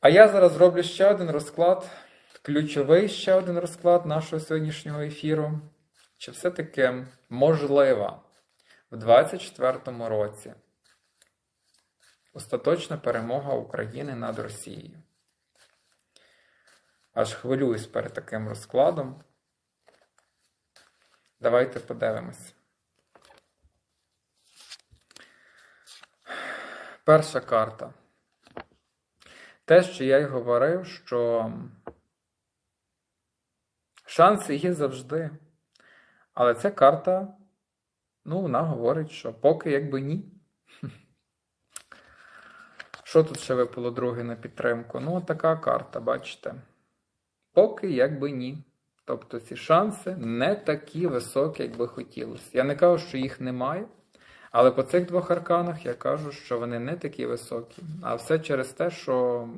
А я зараз зроблю ще один розклад, ключовий ще один розклад нашого сьогоднішнього ефіру. Чи все-таки можлива в 24-му році остаточна перемога України над Росією? Аж хвилююсь перед таким розкладом. Давайте подивимось. Перша карта. Те, що я й говорив, що шанси є завжди. Але ця карта, ну, вона говорить, що поки якби ні. Що тут ще випало друге на підтримку? Ну, така карта, бачите. Поки якби ні. Тобто ці шанси не такі високі, як би хотілося. Я не кажу, що їх немає. Але по цих двох арканах я кажу, що вони не такі високі. А все через те, що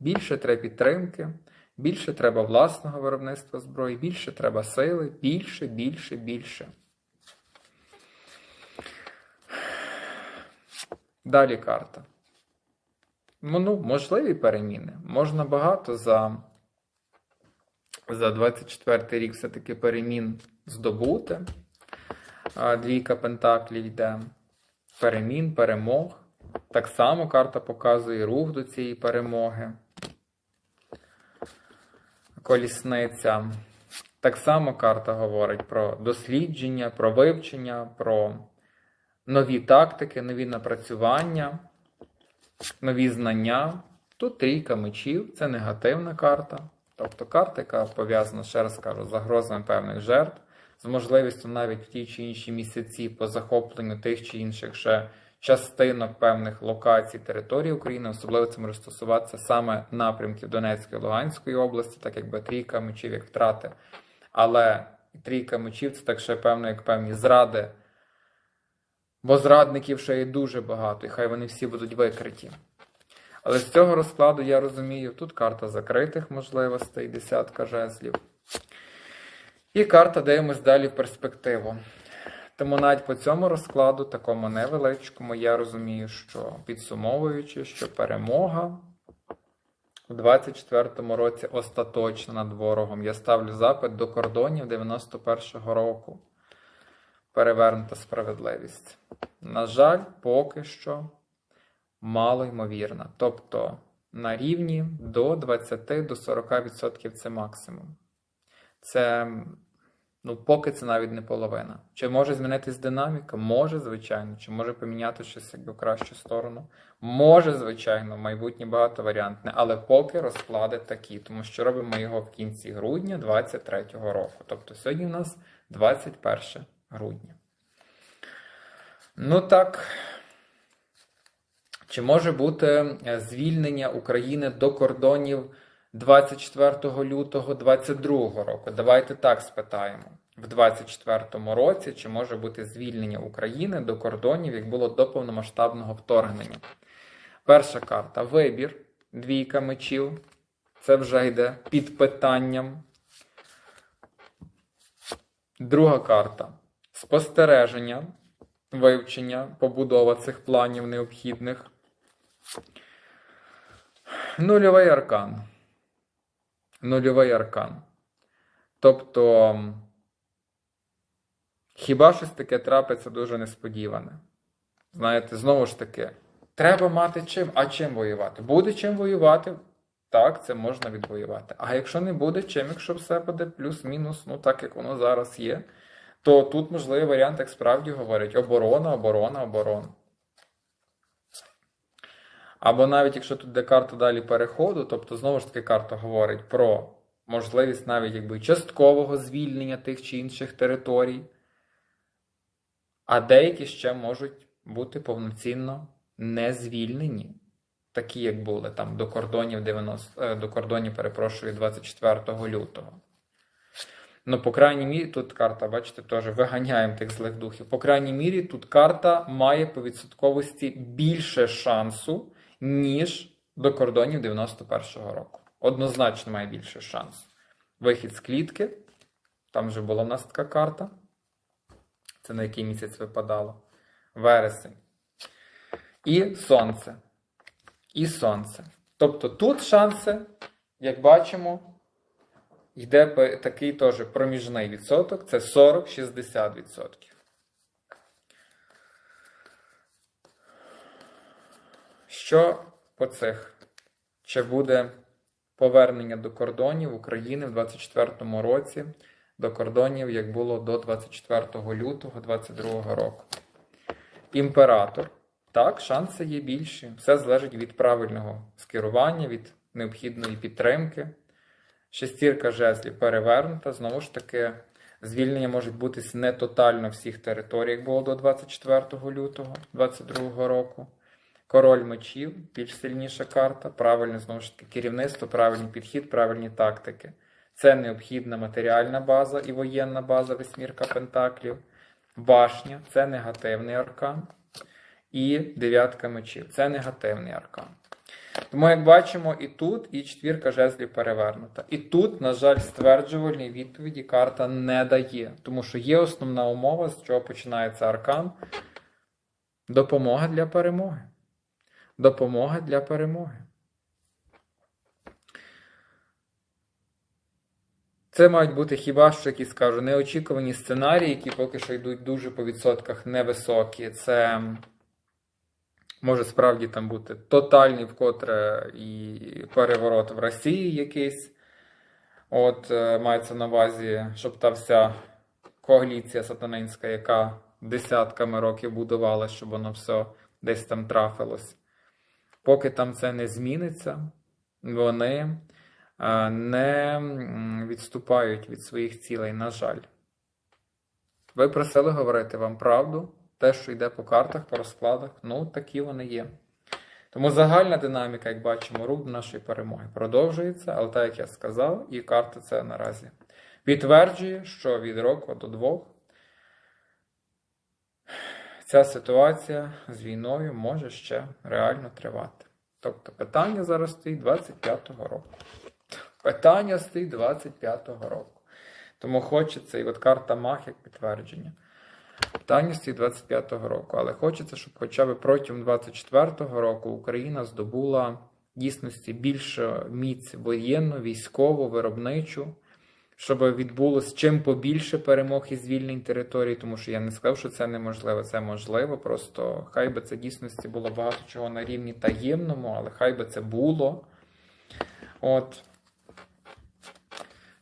більше треба підтримки, більше треба власного виробництва зброї, більше треба сили, більше, більше, більше. Далі карта. Ну, можливі переміни. Можна багато за, за 24 рік все-таки перемін здобути. Двійка Пентаклів йде. Перемін, перемог. Так само карта показує рух до цієї перемоги. Колісниця. Так само карта говорить про дослідження, про вивчення, про нові тактики, нові напрацювання, нові знання. Тут трійка мечів це негативна карта. Тобто карта, яка пов'язана, ще раз кажу, з загрозами певних жертв з можливістю навіть в ті чи інші місяці по захопленню тих чи інших ще частинок певних локацій території України, особливо це може стосуватися саме напрямків Донецької Луганської області, так якби трійка мечів як втрати. Але трійка мечів це так ще певно, як певні зради. Бо зрадників ще є дуже багато, і хай вони всі будуть викриті. Але з цього розкладу я розумію, тут карта закритих можливостей, десятка жезлів. І карта дивимось далі в перспективу. Тому навіть по цьому розкладу, такому невеличкому, я розумію, що підсумовуючи, що перемога у 24-му році остаточно над ворогом. Я ставлю запит до кордонів 91-го року. Перевернута справедливість. На жаль, поки що мало ймовірна. Тобто на рівні до 20-40% це максимум. Це, ну, поки це навіть не половина. Чи може змінитись динаміка? Може, звичайно. Чи може поміняти щось якби в кращу сторону? Може, звичайно, майбутнє багатоваріантне, але поки розклади такі, тому що робимо його в кінці грудня 23-го року. Тобто сьогодні у нас 21 грудня. Ну так. Чи може бути звільнення України до кордонів? 24 лютого 2022 року. Давайте так спитаємо. В 2024 році чи може бути звільнення України до кордонів, як було до повномасштабного вторгнення? Перша карта вибір. Двійка мечів. Це вже йде під питанням. Друга карта спостереження, вивчення, побудова цих планів необхідних. Нульовий аркан нульовий аркан. Тобто, хіба щось таке трапиться дуже несподіване? Знаєте, знову ж таки, треба мати чим, а чим воювати? Буде чим воювати? Так, це можна відвоювати. А якщо не буде чим, якщо все буде плюс-мінус, ну так як воно зараз є, то тут можливий варіант, як справді говорять, оборона, оборона, оборона. Або навіть якщо тут де карта далі переходу, тобто знову ж таки карта говорить про можливість навіть якби часткового звільнення тих чи інших територій, а деякі ще можуть бути повноцінно не звільнені, такі, як були там до кордонів 90, е, до кордонів, перепрошую, 24 лютого. Ну, по крайній мірі, тут карта, бачите, теж виганяємо тих злих духів. По крайній мірі, тут карта має по відсотковості більше шансу ніж до кордонів 91-го року. Однозначно має більше шанс. Вихід з клітки. Там вже була в нас така карта. Це на який місяць випадало. Вересень. І сонце. І сонце. Тобто тут шанси, як бачимо, йде такий теж проміжний відсоток, це 40-60%. Що по цих? Чи буде повернення до кордонів України в 2024 році, до кордонів, як було до 24 лютого 2022 року? Імператор. Так, шанси є більші. Все залежить від правильного скерування, від необхідної підтримки. Шестірка жезлів перевернута. Знову ж таки, звільнення можуть бути не тотально всіх територій, як було до 24 лютого 2022 року. Король мечів, більш сильніша карта, правильне знову ж таки керівництво, правильний підхід, правильні тактики. Це необхідна матеріальна база і воєнна база восьмірка пентаклів. Башня це негативний аркан. І дев'ятка мечів це негативний аркан. Тому, як бачимо, і тут, і четвірка жезлів перевернута. І тут, на жаль, стверджувальної відповіді карта не дає, тому що є основна умова, з чого починається аркан. Допомога для перемоги. Допомога для перемоги. Це мають бути хіба що якісь скажу, неочікувані сценарії, які поки що йдуть дуже по відсотках невисокі. Це може справді там бути тотальний вкотре і переворот в Росії якийсь. От е, мається на увазі, щоб та вся коаліція сатанинська, яка десятками років будувалася, щоб воно все десь там трафилось. Поки там це не зміниться, вони е, не відступають від своїх цілей, на жаль. Ви просили говорити вам правду, те, що йде по картах, по розкладах, ну такі вони є. Тому загальна динаміка, як бачимо, рух нашої перемоги продовжується, але так як я сказав, і карта це наразі підтверджує, що від року до двох ця ситуація з війною може ще реально тривати. Тобто питання зараз стоїть 25-го року. Питання стоїть 25-го року. Тому хочеться, і от карта Мах як підтвердження. Питання стоїть 25-го року, але хочеться, щоб хоча б протягом 24-го року Україна здобула дійсності більше міць воєнну, військову, виробничу, щоб відбулось чим побільше перемог і звільнень територій, тому що я не сказав, що це неможливо. Це можливо. Просто хай би це дійсності було багато чого на рівні таємному, але хай би це було. От.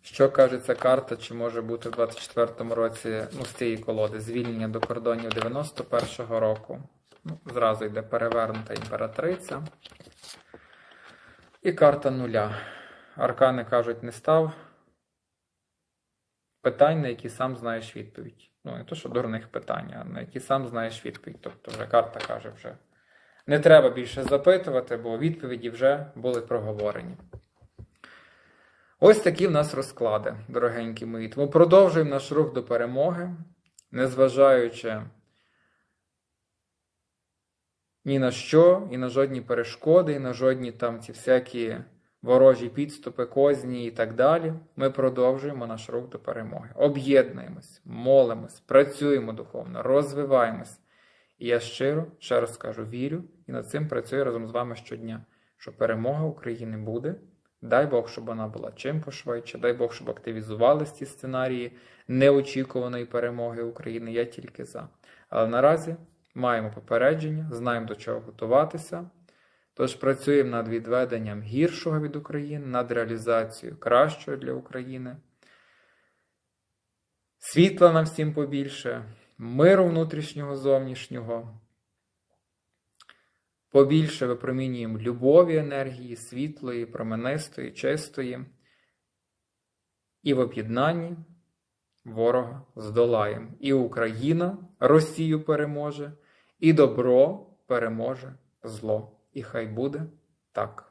Що каже ця карта, чи може бути в 24-му році ну, з цієї колоди звільнення до кордонів 91-го року? Ну, зразу йде перевернута імператриця. І карта нуля. Аркани кажуть, не став. Питань, на які сам знаєш відповідь. Ну, не то, що дурних питань, а на які сам знаєш відповідь. Тобто, вже карта каже, вже не треба більше запитувати, бо відповіді вже були проговорені. Ось такі в нас розклади, дорогенькі мої. Тому продовжуємо наш рух до перемоги, незважаючи ні на що, і на жодні перешкоди, і на жодні там ці всякі ворожі підступи, козні і так далі. Ми продовжуємо наш рух до перемоги. Об'єднуємось, молимось, працюємо духовно, розвиваємось. І я щиро, ще раз кажу, вірю і над цим працюю разом з вами щодня, що перемога України буде. Дай Бог, щоб вона була чим пошвидше, дай Бог, щоб активізувалися ці сценарії неочікуваної перемоги України. Я тільки за. Але наразі маємо попередження, знаємо до чого готуватися. Тож працюємо над відведенням гіршого від України, над реалізацією кращого для України. Світла нам всім побільше, миру внутрішнього, зовнішнього. Побільше випромінюємо любові енергії, світлої, променистої, чистої. І в об'єднанні ворога здолаємо. І Україна Росію переможе, і добро переможе зло. І хай буде так.